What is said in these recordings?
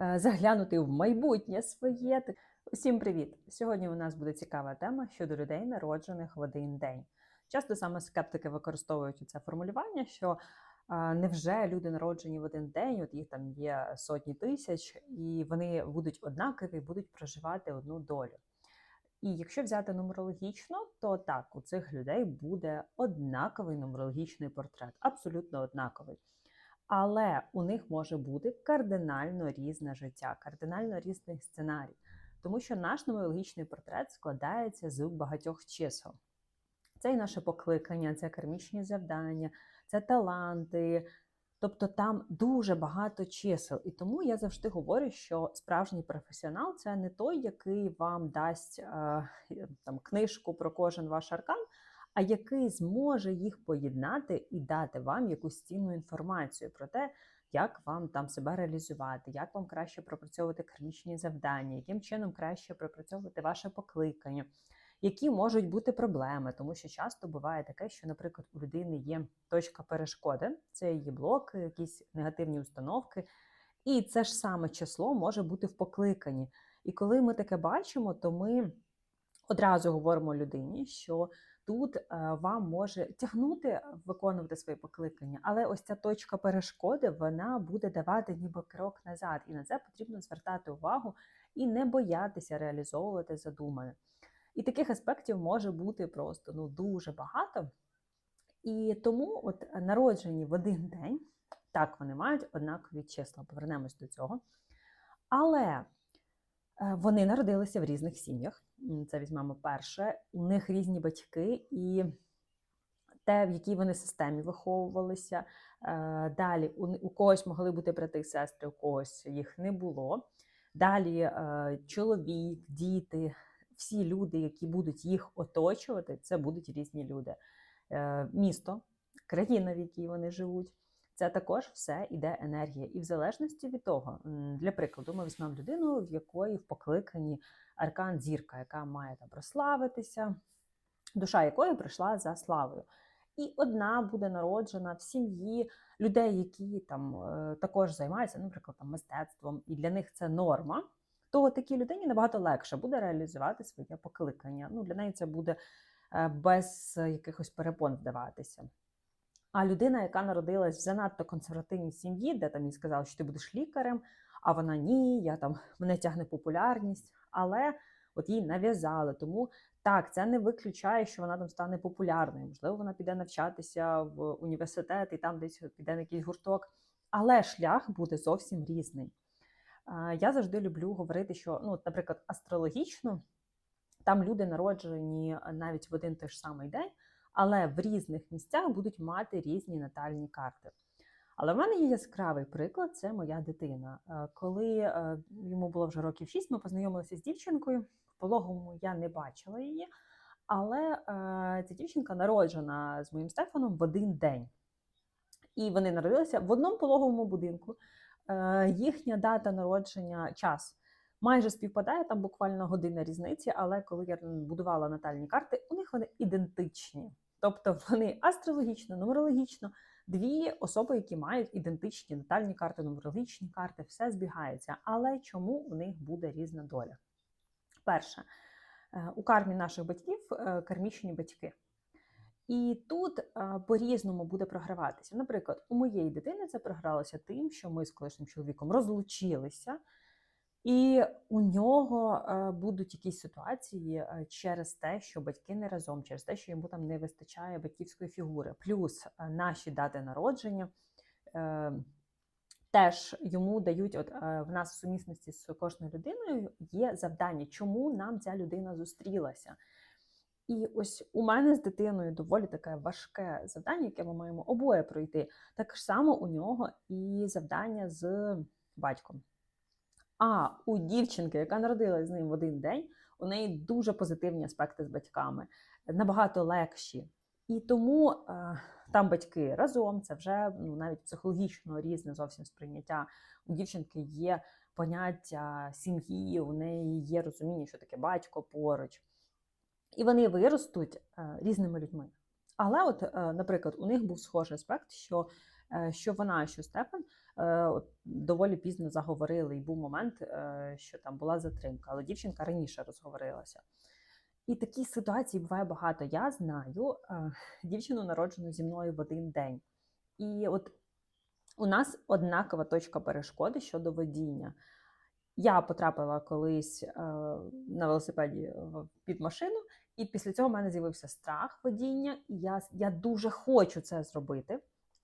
е, заглянути в майбутнє своє. Усім привіт! Сьогодні у нас буде цікава тема щодо людей, народжених в один день. Часто саме скептики використовують це формулювання, що невже люди народжені в один день, от їх там є сотні тисяч, і вони будуть однакові, будуть проживати одну долю. І якщо взяти нумерологічно, то так, у цих людей буде однаковий нумерологічний портрет, абсолютно однаковий. Але у них може бути кардинально різне життя, кардинально різний сценарій. Тому що наш нумерологічний портрет складається з багатьох чисел. Це і наше покликання, це кармічні завдання, це таланти. Тобто там дуже багато чисел. І тому я завжди говорю, що справжній професіонал це не той, який вам дасть е, там книжку про кожен ваш аркан, а який зможе їх поєднати і дати вам якусь цінну інформацію про те, як вам там себе реалізувати, як вам краще пропрацьовувати кармічні завдання, яким чином краще пропрацьовувати ваше покликання, які можуть бути проблеми, тому що часто буває таке, що, наприклад, у людини є точка перешкоди, це її блоки, якісь негативні установки, і це ж саме число може бути в покликанні. І коли ми таке бачимо, то ми одразу говоримо людині, що тут е, вам може тягнути виконувати свої покликання, але ось ця точка перешкоди вона буде давати ніби крок назад, і на це потрібно звертати увагу і не боятися реалізовувати задумане. І таких аспектів може бути просто ну дуже багато. І тому, от народжені в один день, так вони мають однакові числа. Повернемось до цього. Але вони народилися в різних сім'ях. Це візьмемо перше. У них різні батьки, і те, в якій вони системі виховувалися. Е, Далі у, когось могли бути брати і сестри, у когось їх не було. Далі е, чоловік, діти, всі люди, які будуть їх оточувати, це будуть різні люди. Е, Місто, країна, в якій вони живуть. Це також все іде енергія. І в залежності від того, для прикладу, ми візьмемо людину, в якої в покликанні аркан зірка, яка має там прославитися, душа якої прийшла за славою. І одна буде народжена в сім'ї людей, які там е, також займаються, наприклад, там, мистецтвом, і для них це норма. То такій людині набагато легше буде реалізувати своє покликання. Ну, Для неї це буде е, без якихось перепон вдаватися. А людина, яка народилась в занадто консервативній сім'ї, де там їй сказали, що ти будеш лікарем, а вона ні, я там мене тягне популярність, але от їй нав'язали. Тому так, це не виключає, що вона там стане популярною. Можливо, вона піде навчатися в університет і там десь піде на якийсь гурток. Але шлях буде зовсім різний. Я завжди люблю говорити, що, ну, наприклад, астрологічно там люди народжені навіть в один той ж самий день але в різних місцях будуть мати різні натальні карти. Але в мене є яскравий приклад це моя дитина. Коли йому було вже років 6, ми познайомилися з дівчинкою. В пологовому я не бачила її, але ця дівчинка народжена з моїм Стефаном в один день. І вони народилися в одному пологовому будинку. Їхня дата народження, час майже співпадає, там буквально година різниці, але коли я будувала натальні карти, у них вони ідентичні. Тобто вони астрологічно, нумерологічно, дві особи, які мають ідентичні натальні карти, нумерологічні карти, все збігається. Але чому у них буде різна доля? Перше, е, у кармі наших батьків е, кармічні батьки. І тут е, по-різному буде програватися. Наприклад, у моєї дитини це програлося тим, що ми з колишнім чоловіком розлучилися. І у нього е, будуть якісь ситуації е, через те, що батьки не разом, через те, що йому там не вистачає батьківської фігури. Плюс е, наші дати народження теж йому дають, от в нас в сумісності з кожною людиною є завдання, чому нам ця людина зустрілася. І ось у мене з дитиною доволі таке важке завдання, яке ми маємо обоє пройти. Так само у нього і завдання з батьком. А у дівчинки, яка народилась з ним в один день, у неї дуже позитивні аспекти з батьками, набагато легші. І тому е, там батьки разом, це вже ну, навіть психологічно різне зовсім сприйняття. У дівчинки є поняття сім'ї, у неї є розуміння, що таке батько поруч. І вони виростуть е, різними людьми. Але, от, е, наприклад, у них був схожий аспект, що що вона, що Стефан е, доволі пізно заговорили, і був момент, е, що там була затримка, але дівчинка раніше розговорилася. І таких ситуацій буває багато. Я знаю е, дівчину, народжену зі мною в один день. І от у нас однакова точка перешкоди щодо водіння. Я потрапила колись е, на велосипеді під машину, і після цього в мене з'явився страх водіння, і я, я дуже хочу це зробити,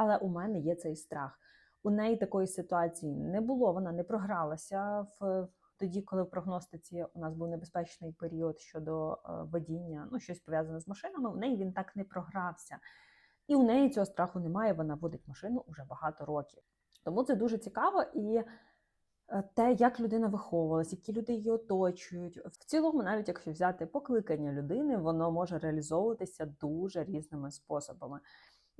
але у мене є цей страх. У неї такої ситуації не було, вона не програлася в тоді, коли в прогностиці у нас був небезпечний період щодо е, водіння, ну щось пов'язане з машинами. У неї він так не програвся. І у неї цього страху немає, вона водить машину уже багато років. Тому це дуже цікаво і е, те, як людина виховувалась, які люди її оточують. В цілому, навіть якщо взяти покликання людини, воно може реалізовуватися дуже різними способами.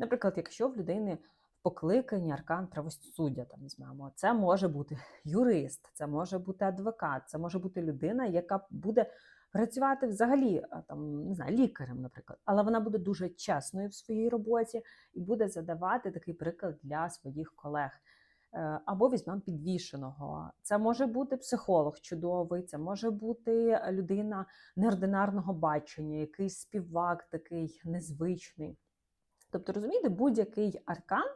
Наприклад, якщо в людини в покликанні аркан правосуддя, там візьмемо, це може бути юрист, це може бути адвокат, це може бути людина, яка буде працювати взагалі там не знаю, лікарем, наприклад, але вона буде дуже чесною в своїй роботі і буде задавати такий приклад для своїх колег. Е, Або візьмемо підвішеного. Це може бути психолог чудовий, це може бути людина неординарного бачення, якийсь співак такий незвичний. Тобто, розумієте, будь-який аркан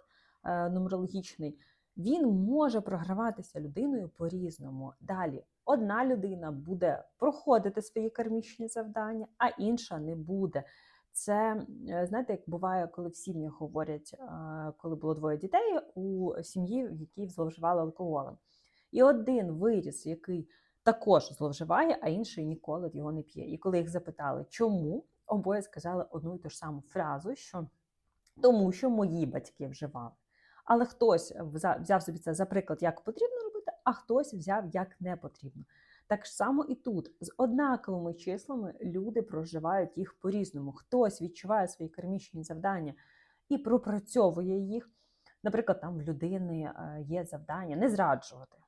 е, нумерологічний він може програватися людиною по-різному. Далі одна людина буде проходити свої кармічні завдання, а інша не буде. Це е, знаєте, як буває, коли в сім'ях говорять, е, коли було двоє дітей у сім'ї, в якій зловживали алкоголем. І один виріс, який також зловживає, а інший ніколи його не п'є. І коли їх запитали, чому, обоє сказали одну і ту ж саму фразу, що тому що мої батьки вживали. Але хтось взяв собі це за приклад, як потрібно робити, а хтось взяв як не потрібно. Так само і тут з однаковими числами люди проживають їх по-різному. Хтось відчуває свої кармічні завдання і пропрацьовує їх. Наприклад, там в людини е, є завдання не зраджувати.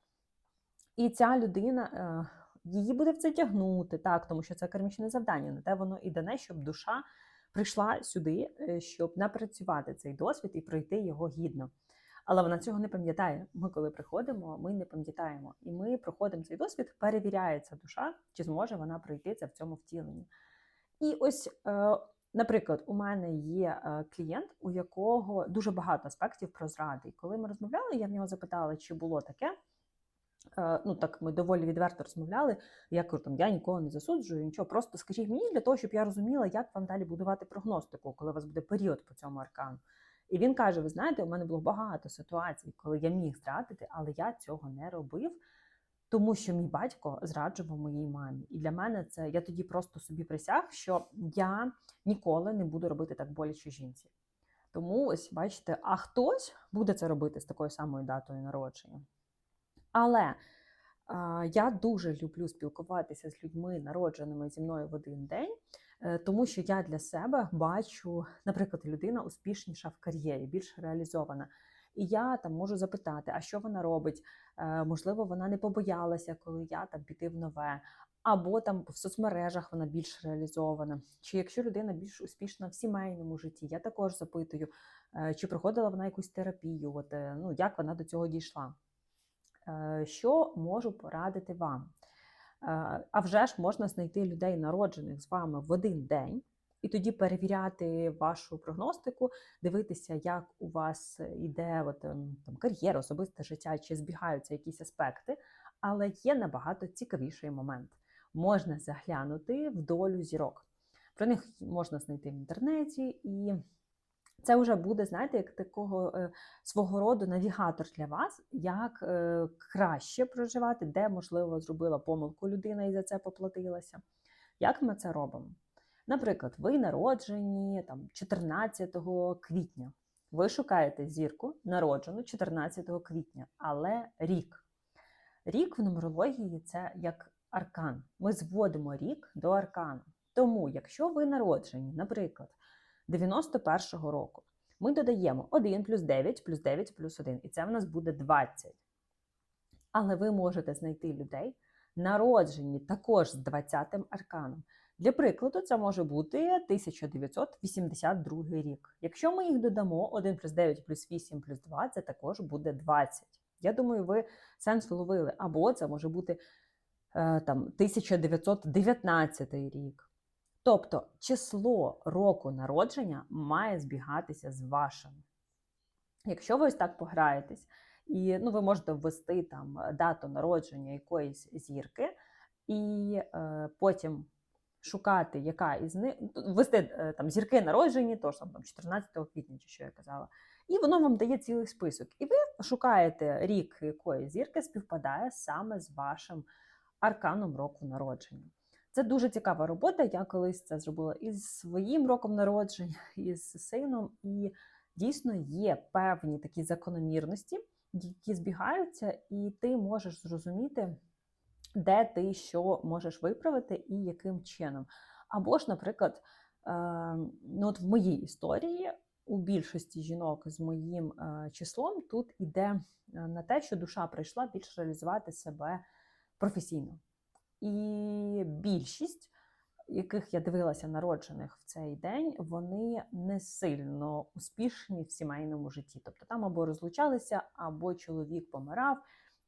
І ця людина е, її буде в це тягнути, так, тому що це кармічне завдання. На те воно і дане, щоб душа прийшла сюди, е, щоб напрацювати цей досвід і пройти його гідно. Але вона цього не пам'ятає. Ми, коли приходимо, ми не пам'ятаємо. І ми проходимо цей досвід, перевіряється душа, чи зможе вона пройти це в цьому втіленні. І ось, е, наприклад, у мене є е, клієнт, у якого дуже багато аспектів про зради. І коли ми розмовляли, я в нього запитала, чи було таке. Е, Ну, так ми доволі відверто розмовляли. Я кажу, там я нікого не засуджую, нічого. Просто скажіть мені для того, щоб я розуміла, як вам далі будувати прогностику, коли у вас буде період по цьому аркану. І він каже: Ви знаєте, у мене було багато ситуацій, коли я міг зрадити, але я цього не робив, тому що мій батько зраджував моїй мамі. І для мене це я тоді просто собі присяг, що я ніколи не буду робити так боляче жінці. Тому ось бачите, а хтось буде це робити з такою самою датою народження. Але я дуже люблю спілкуватися з людьми, народженими зі мною в один день, е, тому що я для себе бачу, наприклад, людина успішніша в кар'єрі, більш реалізована. І я там можу запитати, а що вона робить? Е, Можливо, вона не побоялася, коли я там піти в нове, або там в соцмережах вона більш реалізована. Чи якщо людина більш успішна в сімейному житті, я також запитую, е, чи проходила вона якусь терапію, от, ну, як вона до цього дійшла. Е, Що можу порадити вам? Е, А вже ж можна знайти людей, народжених з вами в один день, і тоді перевіряти вашу прогностику, дивитися, як у вас іде от, ем, там, кар'єра, особисте життя, чи збігаються якісь аспекти. Але є набагато цікавіший момент. Можна заглянути в долю зірок. Про них можна знайти в інтернеті, і це вже буде, знаєте, як такого е, свого роду навігатор для вас, як е, краще проживати, де, можливо, зробила помилку людина і за це поплатилася. Як ми це робимо? Наприклад, ви народжені там, 14 квітня. Ви шукаєте зірку, народжену 14 квітня, але рік. Рік в нумерології це як аркан. Ми зводимо рік до аркану. Тому, якщо ви народжені, наприклад, 91-го року, ми додаємо 1 плюс 9 плюс 9 плюс 1, і це в нас буде 20. Але ви можете знайти людей, народжені також з 20-м арканом. Для прикладу, це може бути 1982 рік. Якщо ми їх додамо 1 плюс 9 плюс 8 плюс 2, це також буде 20. Я думаю, ви сенс вловили. Або це може бути е, там 1919 рік. Тобто число року народження має збігатися з вашим. Якщо ви ось так пограєтесь, і ну, ви можете ввести там дату народження якоїсь зірки, і е, потім шукати, яка із них ввести е, там зірки народжені, тож там 14 квітня, чи що я казала, і воно вам дає цілий список. І ви шукаєте рік якої зірки співпадає саме з вашим арканом року народження. Це дуже цікава робота. Я колись це зробила із своїм роком народження, із сином, і дійсно є певні такі закономірності, які збігаються, і ти можеш зрозуміти, де ти що можеш виправити і яким чином. Або ж, наприклад, е, ну от в моїй історії у більшості жінок з моїм е, числом тут іде е, на те, що душа прийшла більш реалізувати себе професійно. І більшість, яких я дивилася народжених в цей день, вони не сильно успішні в сімейному житті. Тобто там або розлучалися, або чоловік помирав.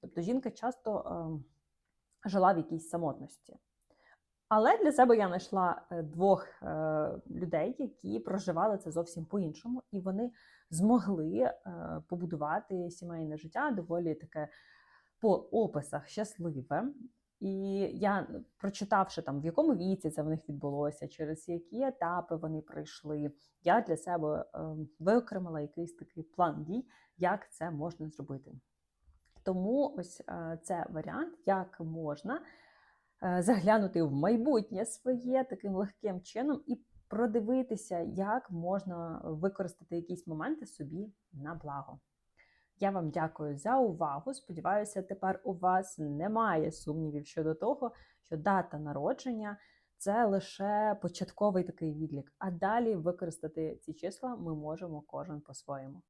Тобто жінка часто е, жила в якійсь самотності. Але для себе я знайшла е, двох е, людей, які проживали це зовсім по-іншому, і вони змогли е, побудувати сімейне життя доволі таке по описах щасливе. І я, прочитавши там, в якому віці це в них відбулося, через які етапи вони пройшли, я для себе е, виокремила якийсь такий план дій, як це можна зробити. Тому ось е, це варіант, як можна е, заглянути в майбутнє своє таким легким чином і продивитися, як можна використати якісь моменти собі на благо. Я вам дякую за увагу. Сподіваюся, тепер у вас немає сумнівів щодо того, що дата народження це лише початковий такий відлік. А далі використати ці числа ми можемо кожен по-своєму.